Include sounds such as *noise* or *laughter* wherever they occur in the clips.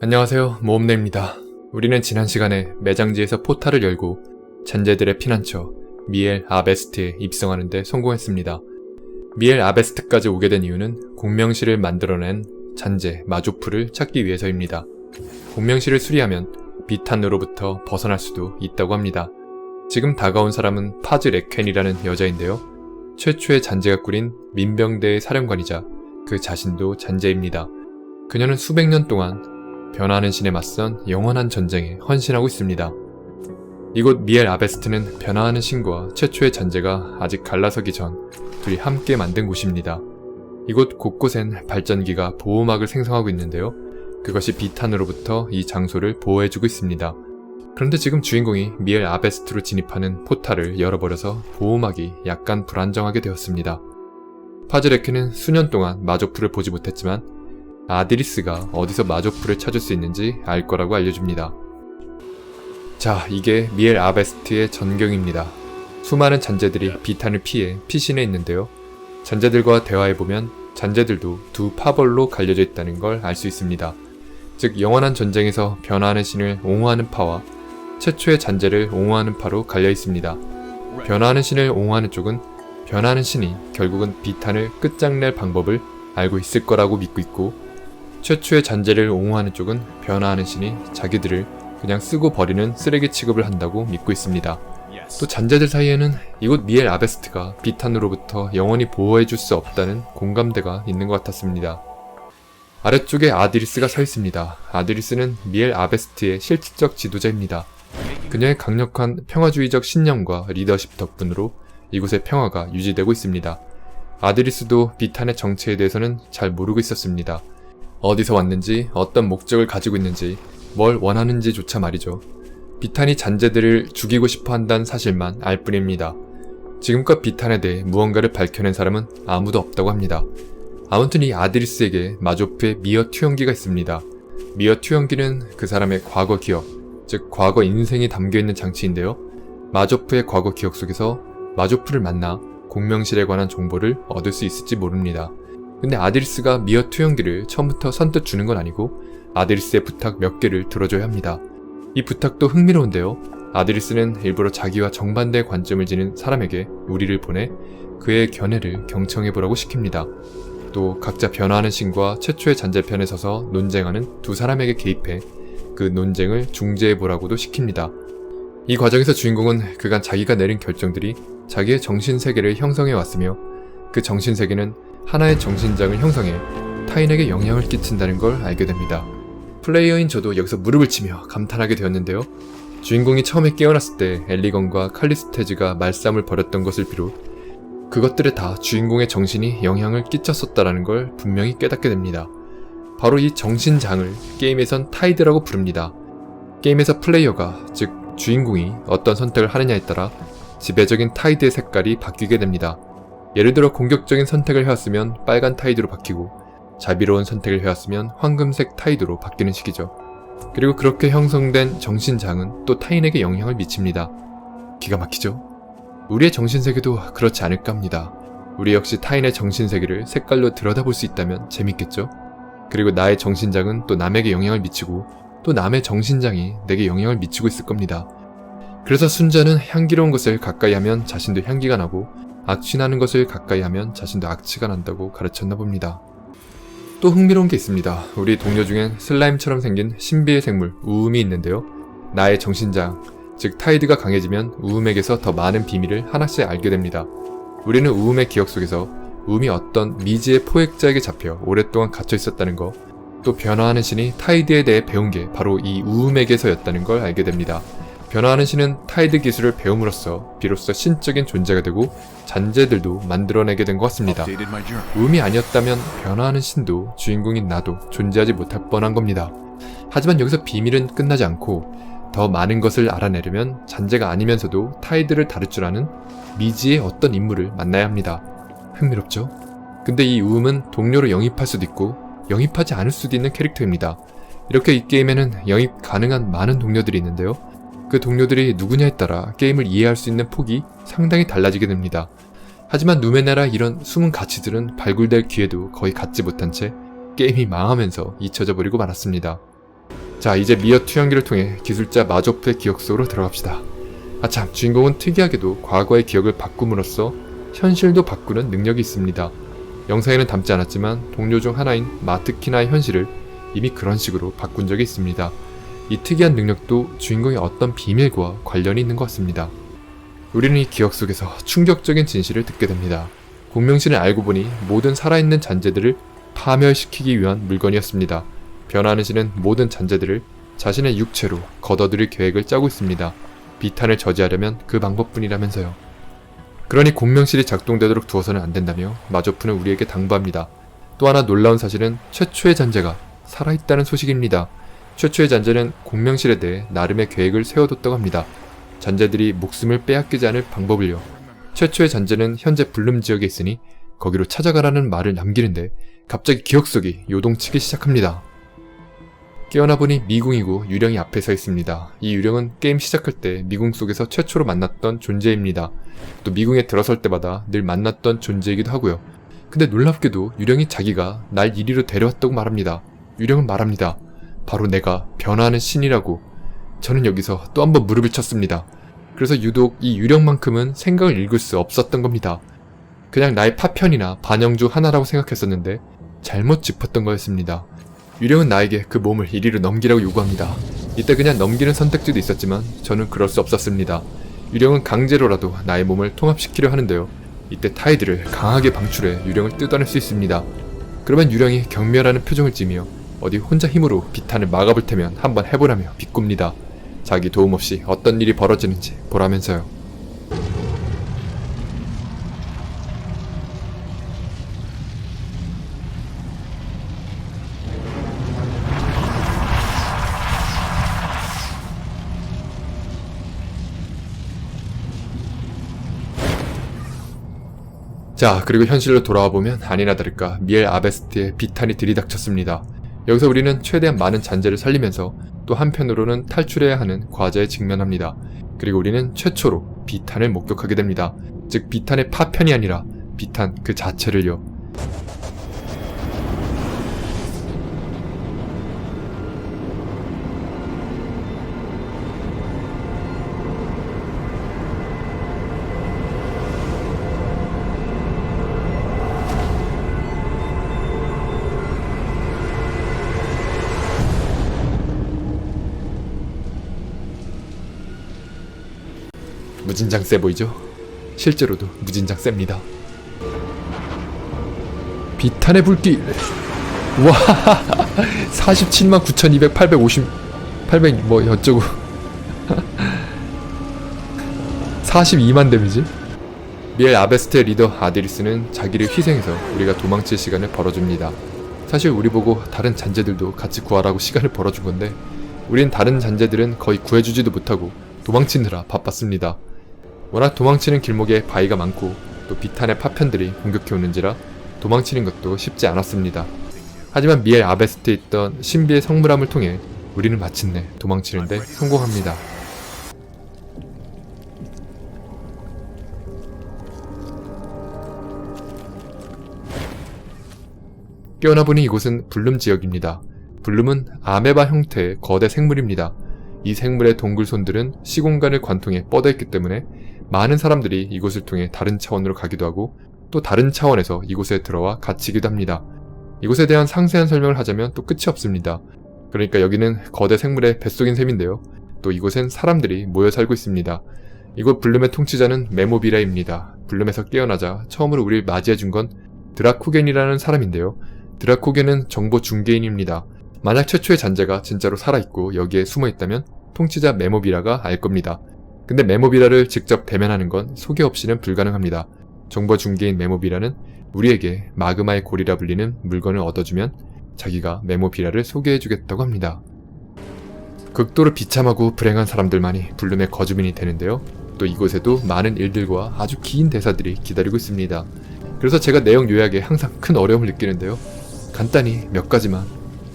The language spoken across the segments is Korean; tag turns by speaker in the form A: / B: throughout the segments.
A: 안녕하세요. 모험내입니다. 우리는 지난 시간에 매장지에서 포탈을 열고 잔재들의 피난처 미엘 아베스트에 입성하는데 성공했습니다. 미엘 아베스트까지 오게 된 이유는 공명실을 만들어낸 잔재 마조프를 찾기 위해서입니다. 공명실을 수리하면 비탄으로부터 벗어날 수도 있다고 합니다. 지금 다가온 사람은 파즈 레켄이라는 여자인데요. 최초의 잔재가 꾸린 민병대의 사령관이자 그 자신도 잔재입니다. 그녀는 수백 년 동안 변화하는 신에 맞선 영원한 전쟁에 헌신하고 있습니다. 이곳 미엘 아베스트는 변화하는 신과 최초의 잔재가 아직 갈라서기 전 둘이 함께 만든 곳입니다. 이곳 곳곳엔 발전기가 보호막을 생성하고 있는데요. 그것이 비탄으로부터 이 장소를 보호해주고 있습니다. 그런데 지금 주인공이 미엘 아베스트로 진입하는 포탈을 열어버려서 보호막이 약간 불안정하게 되었습니다. 파즈레크는 수년 동안 마조프를 보지 못했지만 아디리스가 어디서 마조프를 찾을 수 있는지 알 거라고 알려줍니다. 자, 이게 미엘 아베스트의 전경입니다. 수많은 잔재들이 비탄을 피해 피신해 있는데요. 잔재들과 대화해보면 잔재들도 두 파벌로 갈려져 있다는 걸 알 수 있습니다. 즉, 영원한 전쟁에서 변화하는 신을 옹호하는 파와 최초의 잔재를 옹호하는 파로 갈려 있습니다. 변화하는 신을 옹호하는 쪽은 변화하는 신이 결국은 비탄을 끝장낼 방법을 알고 있을 거라고 믿고 있고 최초의 잔재를 옹호하는 쪽은 변화하는 신이 자기들을 그냥 쓰고 버리는 쓰레기 취급을 한다고 믿고 있습니다. 또 잔재들 사이에는 이곳 미엘 아베스트가 비탄으로부터 영원히 보호해줄 수 없다는 공감대가 있는 것 같았습니다. 아래쪽에 아디리스가 서 있습니다. 아디리스는 미엘 아베스트의 실질적 지도자입니다. 그녀의 강력한 평화주의적 신념과 리더십 덕분으로 이곳의 평화가 유지되고 있습니다. 아드리스도 비탄의 정체에 대해서는 잘 모르고 있었습니다. 어디서 왔는지, 어떤 목적을 가지고 있는지, 뭘 원하는지조차 말이죠. 비탄이 잔재들을 죽이고 싶어 한다는 사실만 알 뿐입니다. 지금껏 비탄에 대해 무언가를 밝혀낸 사람은 아무도 없다고 합니다. 아무튼 이 아드리스에게 마조프의 미어 투영기가 있습니다. 미어 투영기는 그 사람의 과거 기억, 즉 과거 인생이 담겨 있는 장치인데요. 마조프의 과거 기억 속에서 마조프를 만나 공명실에 관한 정보를 얻을 수 있을지 모릅니다. 근데 아드리스가 미어 투영기를 처음부터 선뜻 주는 건 아니고 아드리스의 부탁 몇 개를 들어줘야 합니다. 이 부탁도 흥미로운데요. 아드리스는 일부러 자기와 정반대의 관점을 지닌 사람에게 우리를 보내 그의 견해를 경청해보라고 시킵니다. 또 각자 변화하는 신과 최초의 잔재편에 서서 논쟁하는 두 사람에게 개입해 그 논쟁을 중재해보라고도 시킵니다. 이 과정에서 주인공은 그간 자기가 내린 결정들이 자기의 정신세계를 형성해 왔으며 그 정신세계는 하나의 정신장을 형성해 타인에게 영향을 끼친다는 걸 알게 됩니다. 플레이어인 저도 여기서 무릎을 치며 감탄하게 되었는데요. 주인공이 처음에 깨어났을 때 엘리건과 칼리스테즈가 말싸움을 벌였던 것을 비롯 그것들에 다 주인공의 정신이 영향을 끼쳤었다라는 걸 분명히 깨닫게 됩니다. 바로 이 정신장을 게임에선 타이드라고 부릅니다. 게임에서 플레이어가, 즉 주인공이 어떤 선택을 하느냐에 따라 지배적인 타이드의 색깔이 바뀌게 됩니다. 예를 들어 공격적인 선택을 해왔으면 빨간 타이드로 바뀌고 자비로운 선택을 해왔으면 황금색 타이드로 바뀌는 식이죠. 그리고 그렇게 형성된 정신장은 또 타인에게 영향을 미칩니다. 기가 막히죠? 우리의 정신세계도 그렇지 않을까 합니다. 우리 역시 타인의 정신세계를 색깔로 들여다볼 수 있다면 재밌겠죠? 그리고 나의 정신장은 또 남에게 영향을 미치고 또 남의 정신장이 내게 영향을 미치고 있을 겁니다. 그래서 순자는 향기로운 것을 가까이 하면 자신도 향기가 나고 악취나는 것을 가까이 하면 자신도 악취가 난다고 가르쳤나 봅니다. 또 흥미로운 게 있습니다. 우리 동료 중엔 슬라임처럼 생긴 신비의 생물 우음이 있는데요. 나의 정신장, 즉 타이드가 강해지면 우음에게서 더 많은 비밀을 하나씩 알게 됩니다. 우리는 우음의 기억 속에서 우음이 어떤 미지의 포획자에게 잡혀 오랫동안 갇혀 있었다는 거, 또 변화하는 신이 타이드에 대해 배운 게 바로 이 우음에게서였다는 걸 알게 됩니다. 변화하는 신은 타이드 기술을 배움으로써 비로소 신적인 존재가 되고 잔재들도 만들어내게 된 것 같습니다. 음이 아니었다면 변화하는 신도 주인공인 나도 존재하지 못할 뻔한 겁니다. 하지만 여기서 비밀은 끝나지 않고 더 많은 것을 알아내려면 잔재가 아니면서도 타이드를 다룰 줄 아는 미지의 어떤 인물을 만나야 합니다. 흥미롭죠? 근데 이 우음은 동료로 영입할 수도 있고 영입하지 않을 수도 있는 캐릭터입니다. 이렇게 이 게임에는 영입 가능한 많은 동료들이 있는데요. 그 동료들이 누구냐에 따라 게임을 이해할 수 있는 폭이 상당히 달라지게 됩니다. 하지만 누메나라 이런 숨은 가치들은 발굴될 기회도 거의 갖지 못한 채 게임이 망하면서 잊혀져 버리고 말았습니다. 자, 이제 미어 투영기를 통해 기술자 마조프의 기억 속으로 들어갑시다. 아참, 주인공은 특이하게도 과거의 기억을 바꿈으로써 현실도 바꾸는 능력이 있습니다. 영상에는 담지 않았지만 동료 중 하나인 마트키나의 현실을 이미 그런 식으로 바꾼 적이 있습니다. 이 특이한 능력도 주인공의 어떤 비밀과 관련이 있는 것 같습니다. 우리는 이 기억 속에서 충격적인 진실을 듣게 됩니다. 공명신을 알고 보니 모든 살아있는 잔재들을 파멸시키기 위한 물건이었습니다. 변화하는 신은 모든 잔재들을 자신의 육체로 걷어들일 계획을 짜고 있습니다. 비탄을 저지하려면 그 방법뿐이라면서요. 그러니 공명실이 작동되도록 두어서는 안 된다며 마조프는 우리에게 당부합니다. 또 하나 놀라운 사실은 최초의 잔재가 살아있다는 소식입니다. 최초의 잔재는 공명실에 대해 나름의 계획을 세워뒀다고 합니다. 잔재들이 목숨을 빼앗기지 않을 방법을요. 최초의 잔재는 현재 불름 지역에 있으니 거기로 찾아가라는 말을 남기는데 갑자기 기억 속이 요동치기 시작합니다. 깨어나 보니 미궁이고 유령이 앞에 서 있습니다. 이 유령은 게임 시작할 때 미궁 속에서 최초로 만났던 존재입니다. 또 미궁에 들어설 때마다 늘 만났던 존재이기도 하고요. 근데 놀랍게도 유령이 자기가 날 이리로 데려왔다고 말합니다. 유령은 말합니다. 바로 내가 변화하는 신이라고. 저는 여기서 또 한 번 무릎을 쳤습니다. 그래서 유독 이 유령만큼은 생각을 읽을 수 없었던 겁니다. 그냥 나의 파편이나 반영 중 하나라고 생각했었는데 잘못 짚었던 거였습니다. 유령은 나에게 그 몸을 이리로 넘기라고 요구합니다. 이때 그냥 넘기는 선택지도 있었지만 저는 그럴 수 없었습니다. 유령은 강제로라도 나의 몸을 통합시키려 하는데요. 이때 타이드를 강하게 방출해 유령을 뜯어낼 수 있습니다. 그러면 유령이 경멸하는 표정을 지며 어디 혼자 힘으로 비탄을 막아볼 테면 한번 해보라며 비꿉니다. 자기 도움 없이 어떤 일이 벌어지는지 보라면서요. 자, 그리고 현실로 돌아와 보면 아니나 다를까 미엘 아베스트의 비탄이 들이닥쳤습니다. 여기서 우리는 최대한 많은 잔재를 살리면서 또 한편으로는 탈출해야 하는 과제에 직면합니다. 그리고 우리는 최초로 비탄을 목격하게 됩니다. 즉 비탄의 파편이 아니라 비탄 그 자체를요. 무진장 세 보이죠? 실제로도 무진장 셉니다. 비탄의 불길. 와, 47만 9,200, 850, 800 뭐 어쩌고. *laughs* 42만 데미지? 미엘 아베스트의 리더 아데리스는 자기를 희생해서 우리가 도망칠 시간을 벌어줍니다. 사실 우리 보고 다른 잔재들도 같이 구하라고 시간을 벌어준 건데 우린 다른 잔재들은 거의 구해주지도 못하고 도망치느라 바빴습니다. 워낙 도망치는 길목에 바위가 많고 또 비탄의 파편들이 공격해 오는지라 도망치는 것도 쉽지 않았습니다. 하지만 미엘 아베스트에 있던 신비의 성물함을 통해 우리는 마침내 도망치는데 성공합니다. 깨어나 보니 이곳은 블룸 지역입니다. 블룸은 아메바 형태의 거대 생물입니다. 이 생물의 동굴 손들은 시공간을 관통해 뻗어 있기 때문에 많은 사람들이 이곳을 통해 다른 차원으로 가기도 하고 또 다른 차원에서 이곳에 들어와 갇히기도 합니다. 이곳에 대한 상세한 설명을 하자면 또 끝이 없습니다. 그러니까 여기는 거대 생물의 뱃속인 셈인데요. 또 이곳엔 사람들이 모여 살고 있습니다. 이곳 블룸의 통치자는 메모비라입니다. 블룸에서 깨어나자 처음으로 우리를 맞이해준 건 드라쿠겐이라는 사람인데요. 드라쿠겐은 정보 중개인입니다. 만약 최초의 잔재가 진짜로 살아있고 여기에 숨어 있다면 통치자 메모비라가 알 겁니다. 근데 메모비라를 직접 대면하는 건 소개 없이는 불가능합니다. 정보 중개인 메모비라는 우리에게 마그마의 골이라 불리는 물건을 얻어주면 자기가 메모비라를 소개해주겠다고 합니다. 극도로 비참하고 불행한 사람들만이 블룸의 거주민이 되는데요. 또 이곳에도 많은 일들과 아주 긴 대사들이 기다리고 있습니다. 그래서 제가 내용 요약에 항상 큰 어려움을 느끼는데요. 간단히 몇 가지만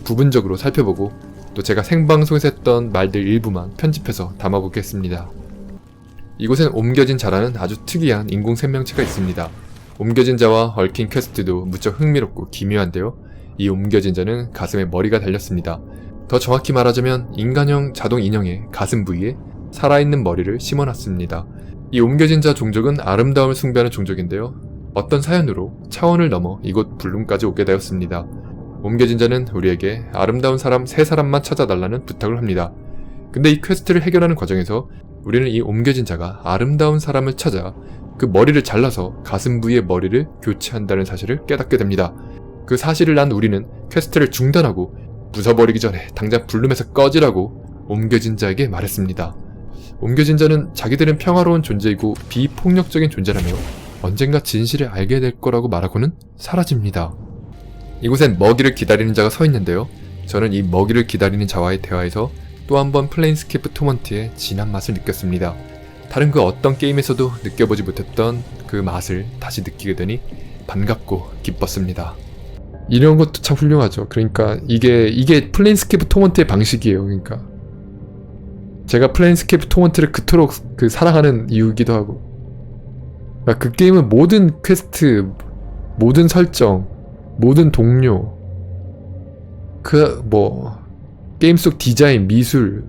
A: 부분적으로 살펴보고 또 제가 생방송에서 했던 말들 일부만 편집해서 담아보겠습니다. 이곳엔 옮겨진 자라는 아주 특이한 인공 생명체가 있습니다. 옮겨진 자와 얽힌 퀘스트도 무척 흥미롭고 기묘한데요. 이 옮겨진 자는 가슴에 머리가 달렸습니다. 더 정확히 말하자면 인간형 자동 인형의 가슴 부위에 살아있는 머리를 심어놨습니다. 이 옮겨진 자 종족은 아름다움을 숭배하는 종족인데요. 어떤 사연으로 차원을 넘어 이곳 불룸까지 오게 되었습니다. 옮겨진 자는 우리에게 아름다운 사람 세 사람만 찾아달라는 부탁을 합니다. 근데 이 퀘스트를 해결하는 과정에서 우리는 이 옮겨진 자가 아름다운 사람을 찾아 그 머리를 잘라서 가슴 부위의 머리를 교체한다는 사실을 깨닫게 됩니다. 그 사실을 난 우리는 퀘스트를 중단하고 부숴버리기 전에 당장 불룸에서 꺼지라고 옮겨진 자에게 말했습니다. 옮겨진 자는 자기들은 평화로운 존재이고 비폭력적인 존재라며 언젠가 진실을 알게 될 거라고 말하고는 사라집니다. 이곳엔 먹이를 기다리는 자가 서 있는데요. 저는 이 먹이를 기다리는 자와의 대화에서 또 한 번 플레인스케이프 토먼트의 진한 맛을 느꼈습니다. 다른 그 어떤 게임에서도 느껴보지 못했던 그 맛을 다시 느끼게 되니 반갑고 기뻤습니다. 이런 것도 참 훌륭하죠. 그러니까 이게 이게 플레인스케이프 토먼트의 방식이에요. 그러니까 제가 플레인스케이프 토먼트를 그토록 그 사랑하는 이유이기도 하고 그러니까 그 게임은 모든 퀘스트, 모든 설정, 모든 동료, 그 뭐 게임 속 디자인, 미술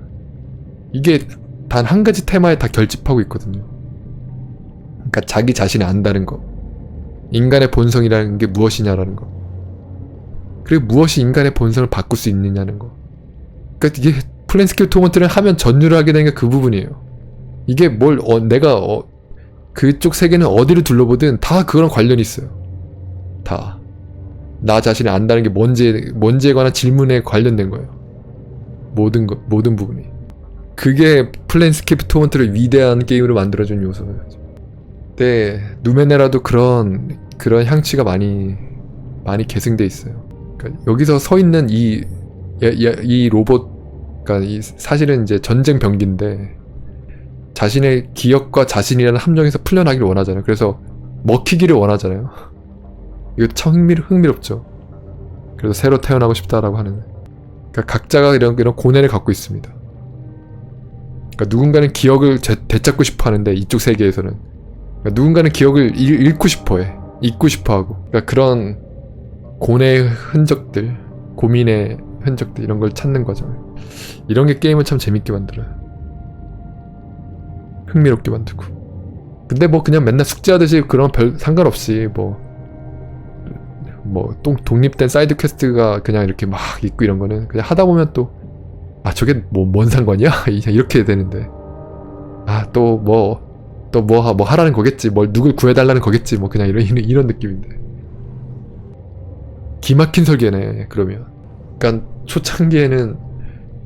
A: 이게 단 한 가지 테마에 다 결집하고 있거든요. 그러니까 자기 자신을 안다는 거, 인간의 본성이라는 게 무엇이냐라는 거, 그리고 무엇이 인간의 본성을 바꿀 수 있느냐는 거. 그러니까 이게 플랜스케이프 토먼트를 하면 전율을 하게 되는 게 그 부분이에요. 이게 뭘 어, 내가 어, 그쪽 세계는 어디를 둘러보든 다 그거랑 관련이 있어요. 다. 나 자신을 안다는 게 뭔지, 뭔지에 관한 질문에 관련된 거예요. 모든 것, 모든 부분이. 그게 플랜스케이프 토먼트를 위대한 게임으로 만들어준 요소예요. 근데, 누메네라도 그런, 그런 향취가 많이, 많이 계승돼 있어요. 그러니까 여기서 서 있는 이, 이, 이 로봇, 그러니까 이 사실은 이제 전쟁 병기인데, 자신의 기억과 자신이라는 함정에서 풀려나기를 원하잖아요. 그래서 먹히기를 원하잖아요. *laughs* 이거 참 흥미, 흥미롭죠. 그래서 새로 태어나고 싶다라고 하는. 그러니까 각자가 이런, 이런 고뇌를 갖고 있습니다. 그러니까 누군가는 기억을 되, 되찾고 싶어 하는데 이쪽 세계에서는 그러니까 누군가는 기억을 잃, 잃고 싶어 해. 잊고 싶어 하고. 그러니까 그런 고뇌의 흔적들, 고민의 흔적들 이런 걸 찾는 거죠. 이런 게 게임을 참 재밌게 만들어요. 흥미롭게 만들고. 근데 뭐 그냥 맨날 숙제하듯이 그런 별 상관없이 뭐, 뭐, 동, 독립된 사이드 퀘스트가 그냥 이렇게 막 있고 이런 거는 그냥 하다 보면 또, 아, 저게 뭐, 뭔 상관이야? *laughs* 이렇게 되는데. 아, 또 뭐, 또 뭐, 뭐 하라는 거겠지. 뭘 누굴 구해달라는 거겠지. 뭐 그냥 이런, 이런, 이런 느낌인데. 기막힌 설계네, 그러면. 그러니까 초창기에는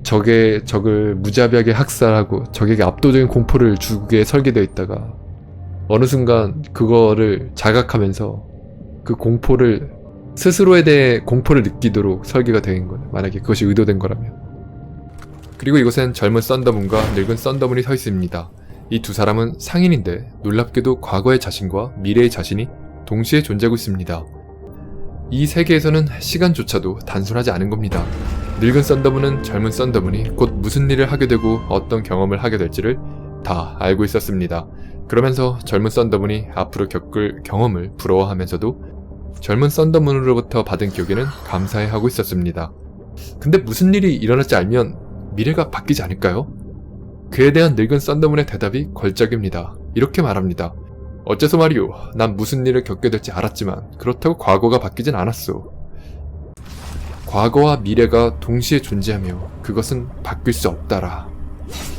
A: 적의 적을 무자비하게 학살하고 적에게 압도적인 공포를 주게 설계되어 있다가 어느 순간 그거를 자각하면서 그 공포를 스스로에 대해 공포를 느끼도록 설계가 된 거네. 만약에 그것이 의도된 거라면. 그리고 이곳엔 젊은 썬더문과 늙은 썬더문이 서 있습니다. 이 두 사람은 상인인데 놀랍게도 과거의 자신과 미래의 자신이 동시에 존재하고 있습니다. 이 세계에서는 시간조차도 단순하지 않은 겁니다. 늙은 썬더문은 젊은 썬더문이 곧 무슨 일을 하게 되고 어떤 경험을 하게 될지를 다 알고 있었습니다. 그러면서 젊은 썬더문이 앞으로 겪을 경험을 부러워하면서도 젊은 썬더문으로부터 받은 기억에는 감사해하고 있었습니다. 근데 무슨 일이 일어날지 알면 미래가 바뀌지 않을까요? 그에 대한 늙은 썬더문의 대답이 걸작입니다. 이렇게 말합니다. 어째서 말이오, 난 무슨 일을 겪게 될지 알았지만 그렇다고 과거가 바뀌진 않았소. 과거와 미래가 동시에 존재하며 그것은 바뀔 수 없다라.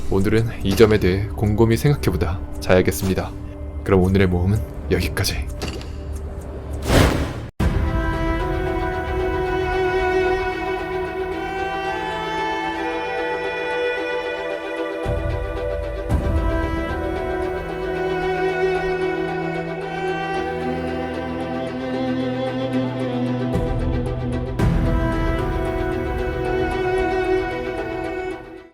A: 오늘은 이 점에 대해 곰곰이 생각해보다 자야겠습니다. 그럼 오늘의 모험은 여기까지.